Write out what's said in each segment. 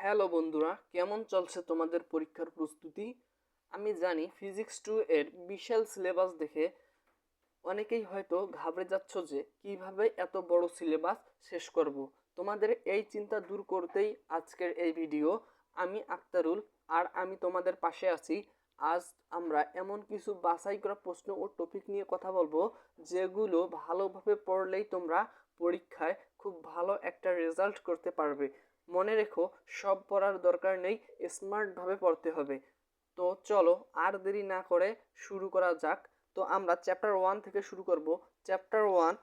Hello বন্ধুরা, কেমন চলছে তোমাদের পরীক্ষার প্রস্তুতি? আমি জানি ফিজিক্স টু এর বিশাল সিলেবাস দেখে অনেকেই হয়তো ঘাবড়ে যাচ্ছ যে কীভাবে এত বড় সিলেবাস শেষ করব। তোমাদের এই চিন্তা দূর করতেই আজকের এই ভিডিও আমি আক্তারুল আর আমি তোমাদের পাশে আছি। আজ আমরা এমন কিছু বাছাই করা প্রশ্ন ও টপিক নিয়ে কথা বলব, যেগুলো ভালোভাবে পড়লেই তোমরা পরীক্ষায় খুব ভালো একটা রেজাল্ট করতে পারবে। মনে রেখো, সব পড়ার দরকার নেই স্মার্টভাবে পড়তে হবে। তো চলো, আর দেরি না করে শুরু করা যাক। তো আমরা চ্যাপ্টার ওয়ান থেকে শুরু করব। চ্যাপ্টার ওয়ান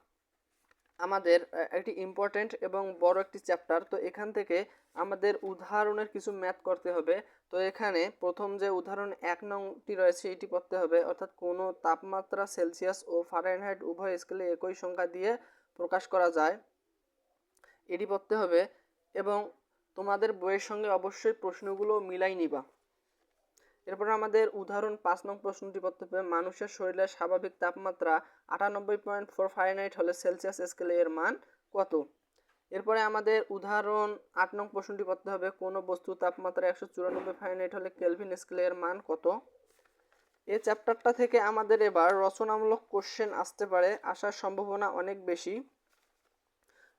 আমাদের একটি ইম্পর্ট্যান্ট এবং বড় একটি চ্যাপ্টার তো এখান থেকে আমাদের উদাহরণের কিছু ম্যাথ করতে হবে। তো এখানে প্রথম যে উদাহরণ এক নংটি রয়েছে, এটি পড়তে হবে। অর্থাৎ কোনো তাপমাত্রা সেলসিয়াস ও ফারেনহাইট উভয় স্কেলে একই সংখ্যা দিয়ে প্রকাশ করা যায়। এটি পড়তে হবে এবং তোমাদের বইয়ের সঙ্গে অবশ্যই প্রশ্নগুলো মিলাই নিবা। এরপর আমাদের উদাহরণ পাঁচ নং প্রশ্নটি পড়তে হবে। মানুষের শরীরের স্বাভাবিক তাপমাত্রা আটানব্বই পয়েন্ট ফোর ফারেনহাইট হলে সেলসিয়াস স্কেলে এর মান কত? এরপরে আমাদের উদাহরণ আট নং প্রশ্নটি পড়তে হবে। কোনো বস্তু তাপমাত্রা একশো চুরানব্বই ফারেনহাইট হলে কেলভিন স্কেলে এর মান কত? এই চ্যাপ্টারটা থেকে আমাদের এবার রচনামূলক কোশ্চেন আসতে পারে। আসার সম্ভাবনা অনেক বেশি।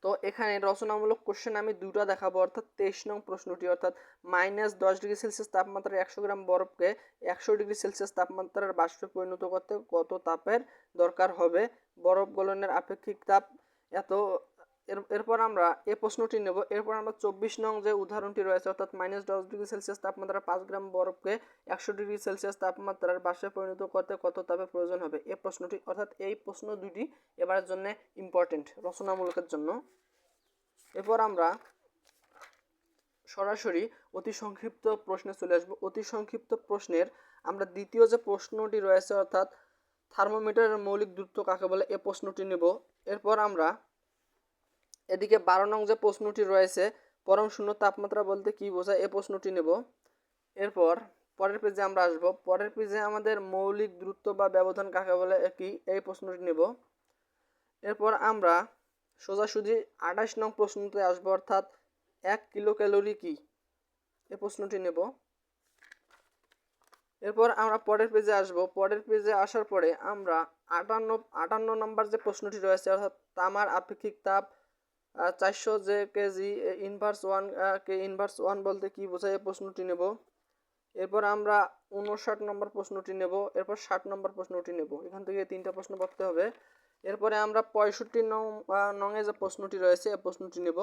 তো এখানে রচনামূলক কোশ্চেন আমি দুটো দেখাবো, অর্থাৎ তেইশ নং প্রশ্নটি, অর্থাৎ মাইনাস দশ ডিগ্রি সেলসিয়াস তাপমাত্রার একশো গ্রাম বরফকে একশো ডিগ্রি সেলসিয়াস তাপমাত্রার বাষ্পে পরিণত করতে কত তাপের দরকার হবে? বরফ গলনের আপেক্ষিক তাপ এত এর, এরপর আমরা এই প্রশ্নটি নেব। এরপর আমরা চব্বিশ নং যে উদাহরণটি রয়েছে, অর্থাৎ মাইনাস দশ ডিগ্রি সেলসিয়াস তাপমাত্রা পাঁচ গ্রাম বরফকে একশো ডিগ্রি সেলসিয়াস তাপমাত্রার বাষ্পে পরিণত করতে কত তাপের প্রয়োজন হবে? এই প্রশ্নটি, অর্থাৎ এই প্রশ্ন দুটি এবারের জন্য ইম্পর্টেন্ট রচনামূলকের জন্য। এরপর আমরা সরাসরি অতি সংক্ষিপ্ত প্রশ্নে চলে আসব। অতি সংক্ষিপ্ত প্রশ্নের আমরা দ্বিতীয় যে প্রশ্নটি রয়েছে, অর্থাৎ থার্মোমিটারের মৌলিক দূরত্ব কাকে বলে, এ প্রশ্নটি নেব। এরপর আমরা এদিকে বারো নং যে প্রশ্নটি রয়েছে, পরম শূন্য তাপমাত্রা বলতে কি বোঝায়? এ প্রশ্নটি নেব। এরপর পরের পেজে আমরা আসব। পরের পেজে আমাদের মৌলিক দূরত্ব বা ব্যবধান কাকে বলে কি এই প্রশ্নটি নেব। এরপর আমরা সোজাসুজি আঠাশ নং প্রশ্নতে আসব, অর্থাৎ এক কিলো ক্যালোরি কি? এ প্রশ্নটি নেব। এরপর আমরা পরের পেজে আসব। পরের পেজে আসার পরে আমরা আটান্ন আটান্ন নম্বর যে প্রশ্নটি রয়েছে, অর্থাৎ তামার আপেক্ষিক তাপ চারশো যে kg inverse one K inverse one বলতে কি বোঝায় এই প্রশ্নটি নেব। এরপর আমরা উনষাট নম্বর প্রশ্নটি নেব, এরপর ষাট নম্বর প্রশ্নটি নেব। এখান থেকে তিনটা প্রশ্ন পড়তে হবে। এরপরে আমরা পঁয়ষট্টি নং নংয়ে যে প্রশ্নটি রয়েছে, এই প্রশ্নটি নেব।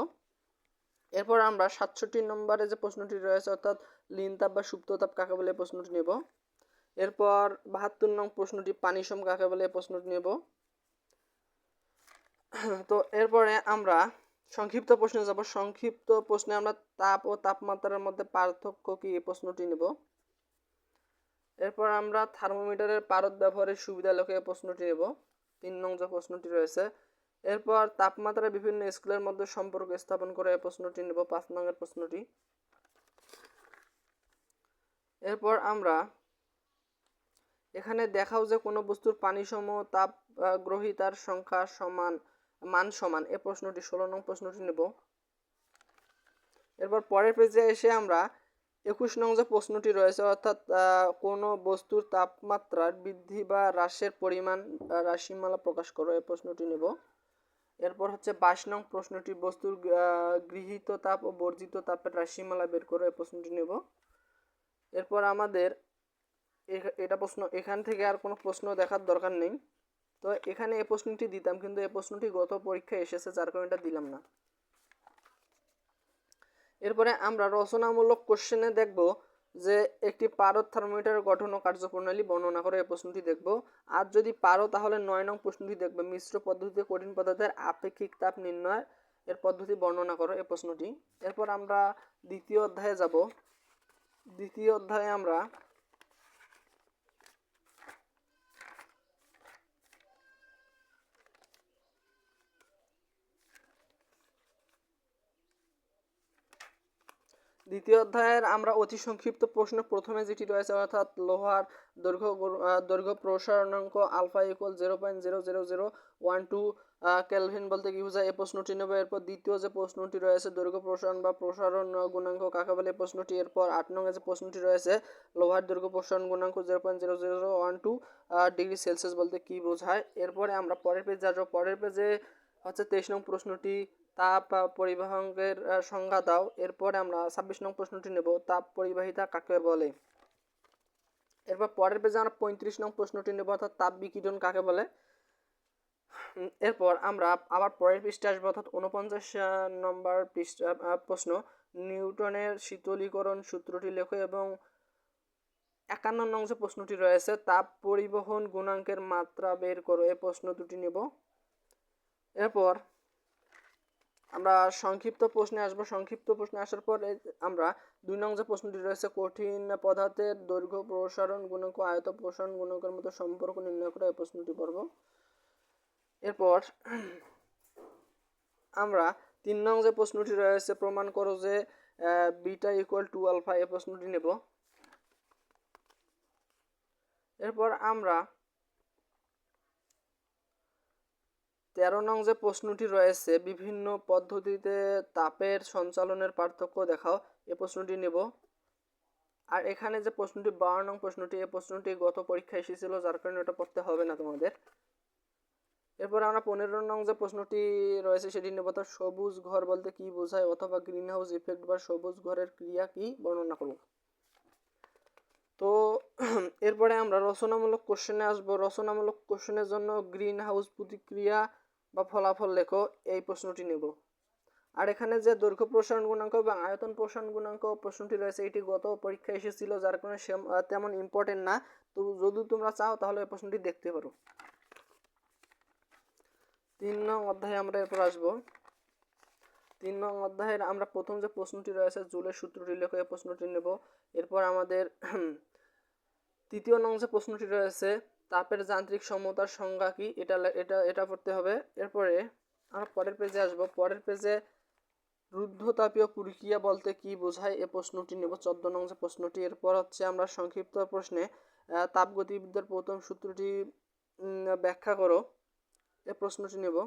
এরপর আমরা সাতষট্টি নম্বরে যে প্রশ্নটি রয়েছে, অর্থাৎ লিন তাপ বা সুপ্ত তাপ কাকে বলে প্রশ্নটি নেব। এরপর বাহাত্তর নং প্রশ্নটি পানি সম কাকে বলে প্রশ্নটি নেব। তো এরপরে আমরা সংক্ষিপ্ত প্রশ্নে যাব। সংক্ষিপ্ত প্রশ্নে আমরা তাপ ও তাপমাত্রার মধ্যে পার্থক্য কি এই প্রশ্নটি নেব। এরপর আমরা থার্মোমিটারের পারদ ব্যবহারের সুবিধা লোকে এই প্রশ্নটি নেব। তিন নং যে প্রশ্নটি রয়েছে এরপর তাপমাত্রা বিভিন্ন স্কুলের মধ্যে সম্পর্ক স্থাপন করে প্রশ্নটি নেব পাঁচ নংয়ের প্রশ্নটি। এরপর আমরা এখানে দেখাও যে কোনো বস্তুর পানিসম তাপ আহ, গ্রহীতার সংখ্যা সমান মান সমান, এ প্রশ্নটি ষোলো নং প্রশ্নটি নেব। এরপর পরের পেজে এসে আমরা একুশ নং যে প্রশ্নটি রয়েছে, অর্থাৎ কোনো বস্তুর তাপমাত্রার বৃদ্ধি বা হ্রাসের পরিমাণ রাশিমালা প্রকাশ করো এই প্রশ্নটি নেব। এরপর হচ্ছে বাইশ নং প্রশ্নটি, বস্তুর গৃহীত তাপ ও বর্জিত তাপের রাশিমালা বের করো এই প্রশ্নটি নেব। এরপর আমাদের এটা প্রশ্ন, এখান থেকে আর কোনো প্রশ্ন দেখার দরকার নেই। তো এখানে এই প্রশ্নটি দিতাম, কিন্তু এই প্রশ্নটি গত পরীক্ষায় এসেছে, যার কারণে দিলাম না। এরপরে আমরা রচনামূলক কোশ্চেনে দেখব যে একটি পারদ থার্মোমিটারের গঠন ও কার্যপ্রণালী বর্ণনা করে এই প্রশ্নটি দেখব। আর যদি পারো, তাহলে নয় নং প্রশ্নটি দেখবে। মিশ্র পদ্ধতিতে কঠিন পদার্থের আপেক্ষিক তাপ নির্ণয় এর পদ্ধতি বর্ণনা করো এই প্রশ্নটি। এরপর আমরা দ্বিতীয় অধ্যায়ে যাব। দ্বিতীয় অধ্যায়ে আমরা দ্বিতীয় অধ্যায়ের আমরা অতি সংক্ষিপ্ত প্রশ্ন প্রথমে যেটি রয়েছে, অর্থাৎ লোহার দৈর্ঘ্য দৈর্ঘ্য প্রসারণাঙ্ক alpha equal zero point zero zero zero one two Kelvin বলতে কি বোঝায়? এই প্রশ্নটি নেব। এরপর দ্বিতীয় যে প্রশ্নটি রয়েছে, দৈর্ঘ্য প্রসারণ বা প্রসারণ গুণাঙ্ক কাকে বলে? প্রশ্নটি এরপর আট নং যে প্রশ্নটি রয়েছে, লোহার দৈর্ঘ্য প্রসারণ গুণাঙ্ক zero point zero zero zero one two degree Celsius বলতে কি বোঝায়? এরপরে আমরা পরের পেজে আসব পরের পেজে হচ্ছে তেইশ নং প্রশ্নটি। তাপ পরিবাহকের সংজ্ঞা দাও। এরপরে আমরা ছাব্বিশ নং প্রশ্নটি নেব। তাপ পরিবাহিতা কাকে বলে? এরপর পরের পেজে আমরা পঁয়ত্রিশ নং প্রশ্নটি নেব, অর্থাৎ তাপ বিকিরণ কাকে বলে? এরপর আমরা আবার পরের পৃষ্ঠে আসব, অর্থাৎ উনপঞ্চাশ নম্বর পৃষ্ঠা প্রশ্ন। নিউটনের শীতলীকরণ সূত্রটি লেখো এবং একান্ন নং যে প্রশ্নটি রয়েছে, তাপ পরিবহন গুণাঙ্কের মাত্রা বের করো। এই প্রশ্ন দুটি নেব। এরপর আমরা সংক্ষিপ্ত প্রশ্নে আসব। সংক্ষিপ্ত প্রশ্নে আসার পর আমরা দুই নং যে প্রশ্নটি রয়েছে, কঠিন পদার্থের দৈর্ঘ্য, প্রসারণ, গুণক, আয়ত, প্রসারণ, গুণকের মধ্যে সম্পর্ক নির্ণয় করে এই প্রশ্নটি পড়ব। এরপর আমরা তিন নং যে প্রশ্নটি রয়েছে, প্রমাণ করো যে বিটা ইকুয়াল টু আলফা এই প্রশ্নটি নেব। এরপর আমরা তেরো নং যে প্রশ্নটি রয়েছে, বিভিন্ন পদ্ধতিতে তাপের সঞ্চালনের পার্থক্য দেখাও। এ প্রশ্নটি নেব। আর এখানে যে প্রশ্নটি, বারো নং প্রশ্নটি এই প্রশ্নটি গত পরীক্ষায় এসেছিল, যার কারণে ওটা পড়তে হবে না তোমাদের। এরপর আমরা পনেরো নং যে প্রশ্নটি রয়েছে, সেটি নেব। তার সবুজ ঘর বলতে কি বোঝায়, অথবা গ্রিন হাউস ইফেক্ট বা সবুজ ঘরের ক্রিয়া কি, বর্ণনা করব। তো, এরপরে আমরা রচনামূলক কোশ্চেনে আসব। রচনামূলক কোশ্চেনের জন্য গ্রিন হাউস প্রতিক্রিয়া বা ফলাফল লেখো, এই প্রশ্নটি নেব। আর এখানে যে দৈর্ঘ্য প্রসারণ গুণাঙ্ক এবং আয়তন প্রসারণ গুণাঙ্ক প্রশ্নটি রয়েছে, এটি গত পরীক্ষায় এসেছিল, যার কারণে তেমন ইম্পর্টেন্ট না। তো যদি তোমরা চাও, তাহলে এই প্রশ্নটি দেখতে পারো। তিন নং অধ্যায়ে আমরা এরপর আসব। তিন নং অধ্যায়ের আমরা প্রথম যে প্রশ্নটি রয়েছে, জুলের সূত্রটি লেখো, এই প্রশ্নটি নেব। এরপর আমাদের তৃতীয় নং যে প্রশ্নটি রয়েছে তাপের যান্ত্রিক সমতার সংজ্ঞা কি? এটা এটা এটা পড়তে হবে। এরপরে আমরা পরের পেজে আসব। পরের পেজে রুদ্ধতাপীয় প্রক্রিয়া বলতে কি বোঝায়? এ প্রশ্নটি নেব। চোদ্দ নং যে প্রশ্নটি, এরপর হচ্ছে আমরা সংক্ষিপ্ত প্রশ্নে তাপগতিবিদ্যার প্রথম সূত্রটি ব্যাখ্যা করো। এ প্রশ্নটি নেব।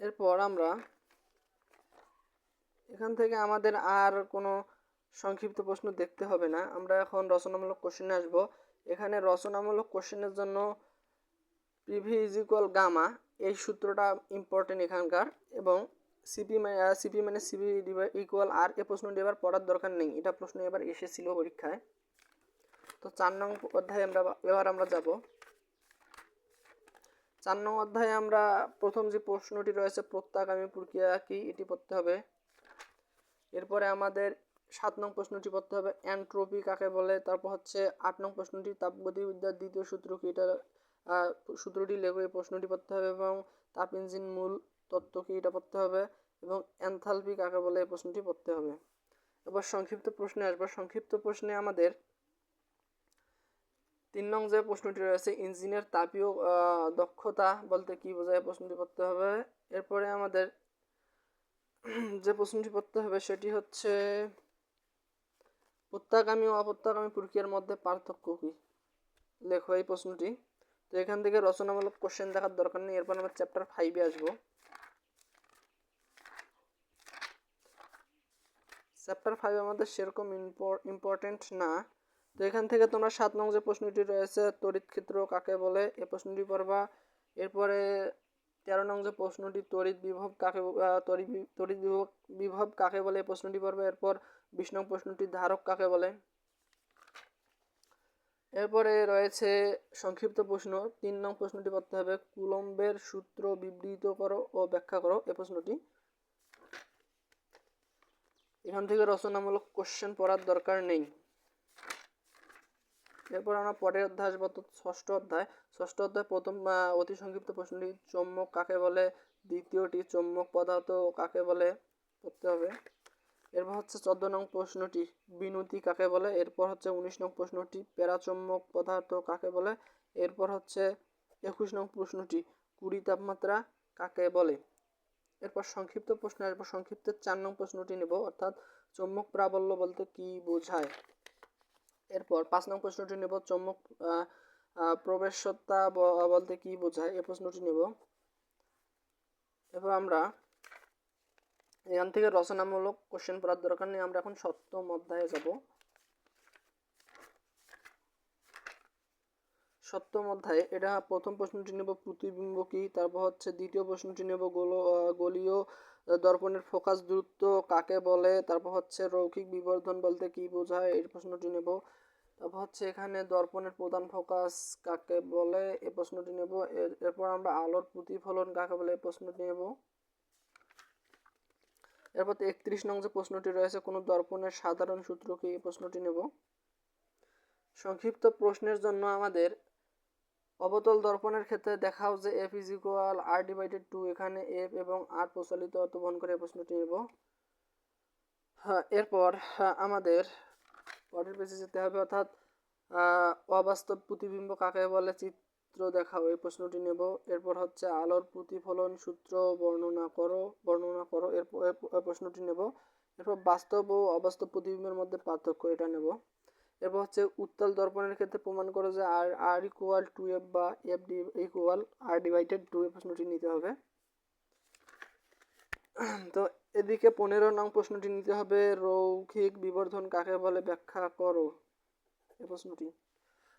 এরপর আমরা এখান থেকে আমাদের আর কোনো সংক্ষিপ্ত প্রশ্ন দেখতে হবে না। আমরা এখন রচনামূলক কোশ্চেনে আসব। এখানে রচনামূলক কোশ্চেনের জন্য পিভি ইজ ইকুয়াল গামা এই সূত্রটা ইম্পর্টেন্ট এখানকার এবং সিপি মানে সিপি মানে সিপি ইকুয়াল আর এ প্রশ্নটি এবার পড়ার দরকার নেই। এটা প্রশ্ন এবার এসেছিল পরীক্ষায়। তো চার নং অধ্যায়ে আমরা, এবার আমরা যাব। চার নং অধ্যায়ে আমরা প্রথম যে প্রশ্নটি রয়েছে, প্রত্যাগামী প্রক্রিয়া কি? এটি পড়তে হবে। এরপরে আমাদের সাত নং প্রশ্নটি পড়তে হবে। অ্যান্ট্রোপি কাকে বলে? তারপর হচ্ছে আট নং প্রশ্নটি তাপগতিবিদ্যার দ্বিতীয় সূত্র কি? এটা সূত্রটি লেখো, এই প্রশ্নটি পড়তে হবে এবং তাপ ইঞ্জিন মূল তত্ত্ব কি? এটা পড়তে হবে এবং এনথালপি কাকে বলে? এই প্রশ্নটি পড়তে হবে। এবার সংক্ষিপ্ত প্রশ্নে আসব। সংক্ষিপ্ত প্রশ্নে আমাদের তিন নং যে প্রশ্নটি রয়েছে, ইঞ্জিনের তাপীয় দক্ষতা বলতে কি বোঝায়? প্রশ্নটি পড়তে হবে। এরপরে আমাদের যে প্রশ্নটি পড়তে হবে সেটি হচ্ছে প্রত্যাগামী ও অপ্রত্যাগামী প্রক্রিয়ার মধ্যে পার্থক্য কি? লেখো এই প্রশ্নটি। তো এখান থেকে রচনামূলক কোশ্চেন দেখার দরকার নেই, এরপর আমরা চ্যাপ্টার ফাইভে আসব। চ্যাপ্টার ফাইভ আমাদের সেরকম ইম্পর্টেন্ট না। তো এখান থেকে তোমরা সাত নং যে প্রশ্নটি রয়েছে, তড়িৎ ক্ষেত্র কাকে বলে এই প্রশ্নটি পড়বা। এরপরে তেরো নং যে প্রশ্নটি তড়িৎ বিভব কাকে তড়িৎ তড়িৎ বিভব বিভব কাকে বলে প্রশ্নটি পড়বে। এরপর বিশ নং প্রশ্নটি ধারক কাকে বলে? এরপরে রয়েছে সংক্ষিপ্ত প্রশ্ন। তিন নং প্রশ্নটি পড়তে হবে, কুলম্বের সূত্র বিবৃত করো ও ব্যাখ্যা করো এই প্রশ্নটি। এখান থেকে রচনামূলক কোশ্চেন পড়ার দরকার নেই। এরপর আমরা পরের অধ্যায় আসব ষষ্ঠ অধ্যায়। ষষ্ঠ অধ্যায় প্রথম অতি সংক্ষিপ্ত প্রশ্নটি, চৌম্বক কাকে বলে? দ্বিতীয়টি চৌম্বক পদার্থ কাকে বলে? পড়তে হবে। এরপর হচ্ছে চোদ্দ নং প্রশ্নটি, বিনতি কাকে বলে? এরপর হচ্ছে উনিশ নং প্রশ্নটি, প্যারাচৌম্বক পদার্থ কাকে বলে? এরপর হচ্ছে একুশ নং প্রশ্নটি, কুড়ি তাপমাত্রা কাকে বলে? এরপর সংক্ষিপ্ত প্রশ্ন, এরপর সংক্ষিপ্তের চার নং প্রশ্নটি নেব, অর্থাৎ চৌম্বক প্রাবল্য বলতে কি বোঝায়? এরপর পাঁচ নং প্রশ্নটি নেব চমক প্রবেশতা বলতে কি বোঝায়? এই প্রশ্নটি নেব। এরপর আমরা এখান থেকে রচনামূলক কোশ্চেন পড়ার দরকার নেই, আমরা এখন সপ্তম অধ্যায়ে যাব। সপ্তম অধ্যায়ে। এটা প্রথম প্রশ্নটি নেব প্রতিবিম্ব কি? তারপর হচ্ছে দ্বিতীয় প্রশ্নটি নেব গোল গোলীয় দর্পণের ফোকাস দূরত্ব কাকে বলে? তারপর হচ্ছে রৌখিক বিবর্ধন বলতে কি বোঝায়? এই প্রশ্নটি নেব। তারপর হচ্ছে এখানে দর্পণের প্রধান ফোকাস কাকে বলে? এই প্রশ্নটি নেব। এর- এরপর আমরা আলোর প্রতিফলন কাকে বলে? এই প্রশ্নটি নেব। এরপর একত্রিশ নং যে প্রশ্নটি রয়েছে, কোনো দর্পণের সাধারণ সূত্র কি? এই প্রশ্নটি নেব। সংক্ষিপ্ত প্রশ্নের জন্য আমাদের অবতল দর্পণের ক্ষেত্রে দেখাও যে F is equal R divided two এখানে এফ এবং আর প্রচলিত অর্থ বহন করে প্রশ্নটি নেব। হ্যাঁ এরপর হ্যাঁ, আমাদের পরের পেজে যেতে হবে অর্থাৎ অবাস্তব প্রতিবিম্ব কাকে বলে চিত্র দেখাও এই প্রশ্নটি নেব। এরপর হচ্ছে আলোর প্রতিফলন সূত্র বর্ণনা করো বর্ণনা করো এরপর- প্রশ্নটি নেব। এরপর বাস্তব ও অবাস্তব প্রতিবিম্বের মধ্যে পার্থক্য এটা নেব। এরপর হচ্ছে উত্তল দর্পণের ক্ষেত্রে প্রমাণ করো যে R R equal two F বা F D equal R divided two এ প্রশ্নটি নিতে হবে। তো এদিকে পনেরো নং প্রশ্নটি নিতে হবে, রৌখিক বিবর্ধন কাকে বলে ব্যাখ্যা করো এই প্রশ্নটি।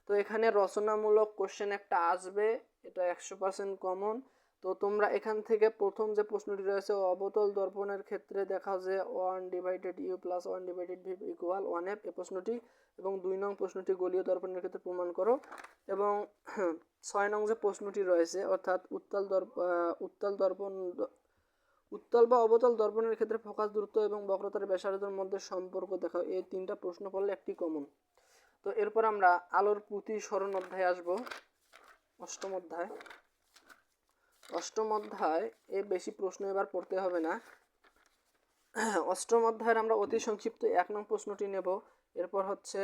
তো এখানে রচনামূলক কোশ্চেন একটা আসবে, এটা একশো পার্সেন্ট কমন তো তোমরা এখান থেকে প্রথম যে প্রশ্নটি রয়েছে, অবতল দর্পণের ক্ষেত্রে দেখা যে one divided U plus one divided V equal one F এই প্রশ্নটি এবং দুই নং প্রশ্নটি গলীয় দর্পণের ক্ষেত্রে প্রমাণ করো। এবং ছয় নং যে প্রশ্নটি রয়েছে, অর্থাৎ উত্তাল দর্প উত্তাল দর্পণ, উত্তল বা অবতল দর্পণের ক্ষেত্রে ফোকাস দূরত্ব এবং বক্রতার ব্যাসার্ধের মধ্যে সম্পর্ক দেখাও। এই তিনটা প্রশ্ন পড়লে একটি কমন তো এরপর আমরা আলোর প্রতিসরণ অধ্যায়ে আসব, অষ্টম অধ্যায়। অষ্টম অধ্যায় এ বেশি প্রশ্ন এবার পড়তে হবে না। অষ্টম অধ্যায়ের আমরা অতি সংক্ষিপ্ত এক নং প্রশ্নটি নেব। এরপর হচ্ছে,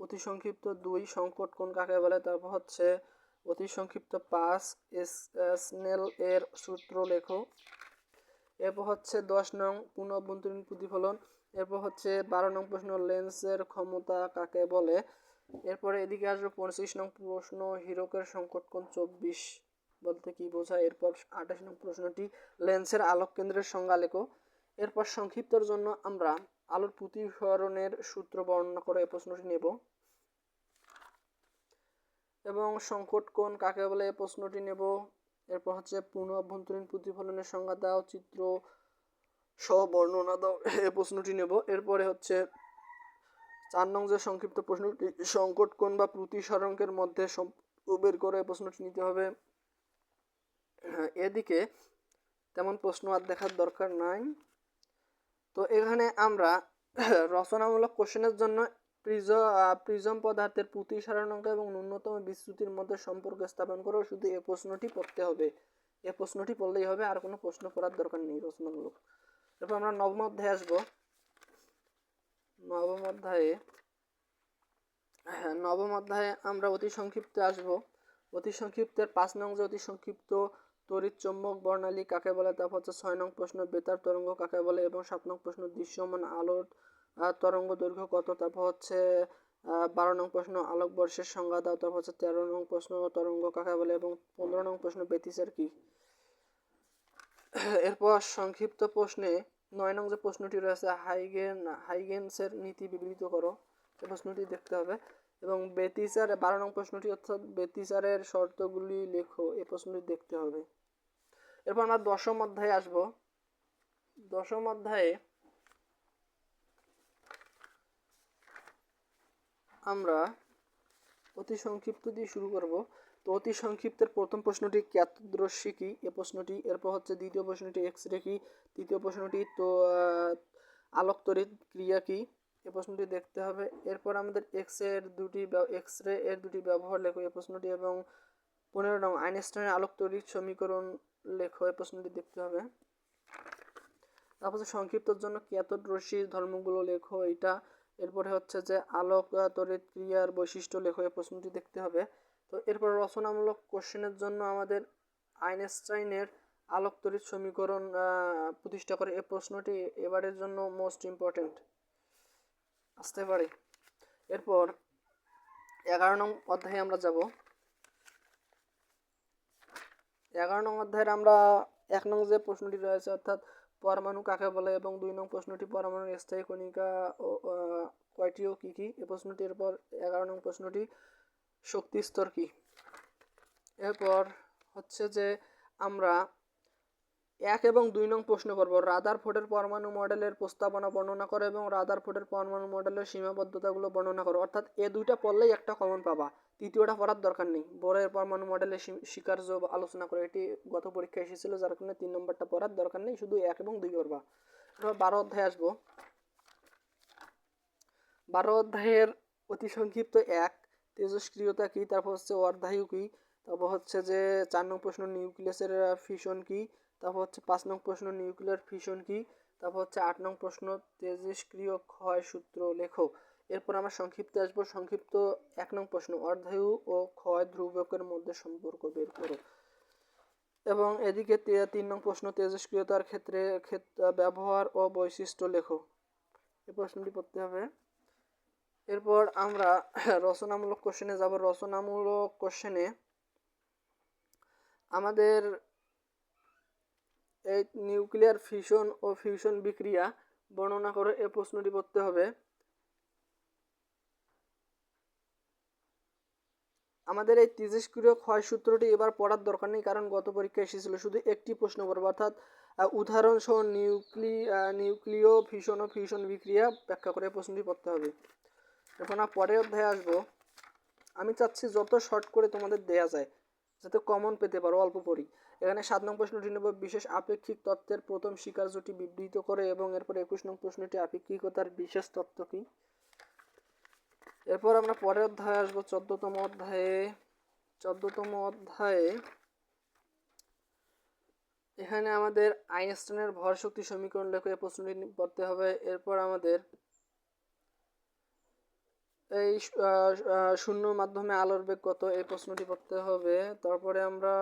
অতি সংক্ষিপ্ত দুই, সংকট কোন কাকে বলে? তারপর হচ্ছে, অতি সংক্ষিপ্ত পাঁচ, এস স্নেল এর সূত্র লেখো। এরপর হচ্ছে, দশ নং পুনঃ অভ্যন্তরীণ প্রতিফলন। এরপর হচ্ছে, বারো নং প্রশ্ন, লেন্সের ক্ষমতা কাকে বলে? এরপরে এদিকে আসবে পঁচিশ নং প্রশ্ন, হীরকের সংকট কোণ চব্বিশ। বলতে কি বোঝায়? এরপর আঠাশ নং প্রশ্নটি, লেন্সের আলোক কেন্দ্রের সংজ্ঞা লেখো এরপর সংক্ষিপ্তর জন্য আমরা আলোর প্রতিসরণের সূত্র বর্ণনা করে এই প্রশ্নটি নেব। এবং সংকট কোণ কাকে বলে এই প্রশ্নটি নেব। এরপর হচ্ছে পূর্ণ অভ্যন্তরীণ প্রতিফলনের সংজ্ঞা দাও, চিত্র সহ বর্ণনা দাও এই প্রশ্নটি নেব। এরপরে হচ্ছে চার নং যে সংক্ষিপ্ত প্রশ্নটি, সংকট কোণ বা প্রতিসরণের মধ্যে বের করে প্রশ্নটি নিতে হবে। এদিকে তেমন প্রশ্ন আর দেখার দরকার নাই। তো এখানে আমরা রচনামূলক কোশ্চেনের জন্য প্রিজ প্রিজম পদার্থের প্রতিসারণাঙ্ক এবং ন্যূনতম বিস্তৃতির মধ্যে সম্পর্ক স্থাপন করো। শুধু এ প্রশ্নটি পড়তে হবে। এ প্রশ্নটি পড়লেই হবে, আর কোনো প্রশ্ন পড়ার দরকার নেই রচনামূলক। এরপর আমরা নবম অধ্যায়ে আসব। নবম অধ্যায়ে হ্যাঁ নবম অধ্যায়ে আমরা অতি সংক্ষিপ্তে আসব। অতি সংক্ষিপ্তের পাঁচ নং যে অতি সংক্ষিপ্ত তড়িৎ চৌম্বক বর্ণালী কাকে বলে? তারপর হচ্ছে ছয় নং প্রশ্ন, বেতার তরঙ্গ কাকে বলে? এবং সাত নং প্রশ্ন, দৃশ্যমান আলোর তরঙ্গ দৈর্ঘ্য কত? তারপর হচ্ছে বারো নং প্রশ্ন, আলোক বর্ষের সংজ্ঞা দাও। তারপর হচ্ছে তেরো নং প্রশ্ন, তরঙ্গ কাকে বলে? এবং পনেরো নং প্রশ্ন বেতিসের কি? এরপর সংক্ষিপ্ত প্রশ্নে নয় নং যে প্রশ্নটি রয়েছে, হাইগেন, হাইগেন্সের নীতি বিবৃত করো। এই প্রশ্নটি দেখতে হবে। এবং বেতিসার বারো নং প্রশ্নটি অর্থাৎ বেতিসারের শর্তগুলি লেখো। এই প্রশ্নটি দেখতে হবে। এরপর আমরা দশম অধ্যায়ে আসব। দশম অধ্যায়ে আমরা অতি সংক্ষিপ্ত দিয়ে শুরু করব। তো অতি সংক্ষিপ্তের প্রথম প্রশ্নটি ক্যাথোদ্রশ্মি কি? এ প্রশ্নটি, এরপর হচ্ছে দ্বিতীয় প্রশ্নটি, এক্স রে কি? তৃতীয় প্রশ্নটি, তো আলোক তড়িৎ ক্রিয়া কি? এই প্রশ্নটি দেখতে হবে। এরপর আমাদের এক্সের দুটি এক্স রে এর দুটি ব্যবহার লেখো। এই প্রশ্নটি এবং পনেরো নং, আইনস্টাইনের আলোক তড়িৎ সমীকরণ লেখো এই প্রশ্নটি দেখতে হবে। তারপর সংক্ষিপ্তর জন্য ক্যাথোড রশ্মির ধর্মগুলো লেখো এটা এরপরে হচ্ছে যে আলোক তড়িৎ ক্রিয়ার বৈশিষ্ট্য লেখো এই প্রশ্নটি দেখতে হবে। তো এরপর রচনামূলক কোশ্চেনের জন্য আমাদের আইনস্টাইনের আলোক তড়িৎ সমীকরণ প্রতিষ্ঠা করে এই প্রশ্নটি এবারের জন্য মোস্ট ইম্পর্টেন্ট আসতে পারে। এরপর এগারো নং অধ্যায়ে আমরা যাব। এগারো নং অধ্যায়ের আমরা এক নং যে প্রশ্নটি রয়েছে, অর্থাৎ পরমাণু কাকে বলে এবং দুই নং প্রশ্নটি পরমাণুর স্থায়ী কণিকা ও কয়টি ও কী কী? এ প্রশ্নটি এরপর এগারো নং প্রশ্নটি শক্তিস্তর কী? এরপর হচ্ছে যে আমরা এক এবং দুই নং প্রশ্ন করব। রাদার ফোর্ডের পরমাণু মডেলের প্রস্তাবনা বর্ণনা করো এবং রাদার ফোর্ডের পরমাণু মডেলের সীমাবদ্ধতাগুলো বর্ণনা করো। অর্থাৎ এ দুইটা পড়লেই একটা কমন পাবা। তৃতীয়টা পড়ার দরকার নেই। বোরের পরমাণু মডেলের স্বী- স্বীকার্য আলোচনা করে। এটি গত পরীক্ষা এসেছিল, যার কারণে তিন নম্বরটা পড়ার দরকার নেই। শুধু এক এবং দুই পড়বা। এবার বারো অধ্যায়ে আসব। বারো অধ্যায়ের অতি সংক্ষিপ্ত এক তেজস্ক্রিয়তা কী? তারপর হচ্ছে অর্ধায়ু কী? তারপর হচ্ছে যে চার নং প্রশ্ন, নিউক্লিয়াসের ফিশন কী? তারপর হচ্ছে পাঁচ নং প্রশ্ন, নিউক্লিয়ার ফিশন কী? তারপর হচ্ছে আট নং প্রশ্ন তেজস্ক্রিয় ক্ষয় সূত্র লেখো। এরপর আমরা সংক্ষিপ্ত আসব। সংক্ষিপ্ত এক নং প্রশ্ন, অর্ধায়ু ও ক্ষয় ধ্রুবকের মধ্যে সম্পর্ক বের করো। এবং এদিকে তিন নং প্রশ্ন তেজস্ক্রিয়তার ক্ষেত্রে ব্যবহার ও বৈশিষ্ট্য লেখো। এই প্রশ্নটি পড়তে হবে। এরপর আমরা রচনামূলক কোশ্চেনে যাব। রচনামূলক কোশ্চেনে আমাদের এই নিউক্লিয়ার ফিশন ও ফিউশন বিক্রিয়া বর্ণনা করে এই প্রশ্নটি পড়তে হবে। আমাদের এই তেজস্ক্রিয় ক্ষয় সূত্রটি এবার পড়ার দরকার নেই কারণ গত পরীক্ষা এসেছিল শুধু একটি প্রশ্ন পড়বে অর্থাৎ আহ, উদাহরণ সহ নিউক্লি নিউক্লিয় ফিশন ও ফিউশন বিক্রিয়া ব্যাখ্যা করে প্রশ্নটি পড়তে হবে। এখন আমরা পরের অধ্যায়ে আসব। আমি চাচ্ছি যত শর্ট করে তোমাদের দেয়া যায় যাতে কমন পেতে পারো অল্প পড়ি। এখানে সাত নং প্রশ্নটি নেব। বিশেষ আপেক্ষিক তত্ত্বের প্রথম স্বীকার্যটি বিবৃত করে এবং এরপর একুশ নং প্রশ্নটি আপেক্ষিকতার বিশেষ তত্ত্ব কি? এরপর আমরা পরের অধ্যায়ে আসব, চোদ্দতম অধ্যায়ে। চোদ্দতম অধ্যায়ে এখানে আমাদের আইনস্টাইনের ভর শক্তি সমীকরণ লেখো, এই প্রশ্নটি পড়তে হবে। এরপর আমাদের এই শূন্য মাধ্যমে আলোর বেগ কত, এই প্রশ্নটি পড়তে হবে। তারপরে আমরা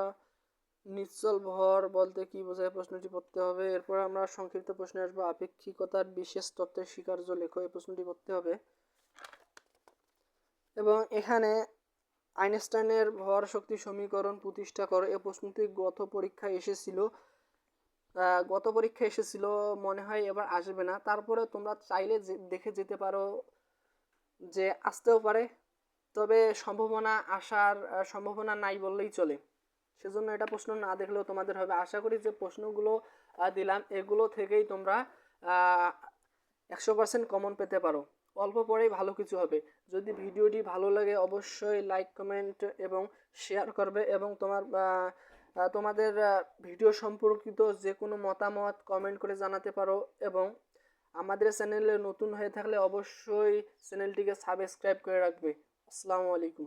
নিশ্চল ভর বলতে কি বোঝায় প্রশ্নটি পড়তে হবে। এরপর আমরা সংক্ষিপ্ত প্রশ্নে আসব। আপেক্ষিকতার বিশেষ তত্ত্বের স্বীকার্য লেখো, এই প্রশ্নটি পড়তে হবে। এবং এখানে আইনস্টাইনের ভর শক্তি সমীকরণ প্রতিষ্ঠা করো। এই প্রশ্নটি গত পরীক্ষায় এসেছিল। গত পরীক্ষা এসেছিল, মনে হয় এবার আসবে না। তারপরে তোমরা চাইলে দেখে যেতে পারো যে, আসতেও পারে। তবে সম্ভাবনা আসার সম্ভাবনা নাই বললেই চলে। সেজন্য এটা প্রশ্ন না দেখলেও তোমাদের হবে। আশা করি যে প্রশ্নগুলো দিলাম, এগুলো থেকেই তোমরা একশো পার্সেন্ট কমন পেতে পারো। অল্প পরেই ভালো কিছু হবে। যদি ভিডিওটি ভালো লাগে অবশ্যই লাইক কমেন্ট এবং শেয়ার করবে এবং তোমার তোমাদের ভিডিও সম্পর্কিত যে কোনো মতামত কমেন্ট করে জানাতে পারো এবং আমাদের চ্যানেলে নতুন হয়ে থাকলে অবশ্যই চ্যানেলটিকে সাবস্ক্রাইব করে রাখবে। আসসালামু আলাইকুম।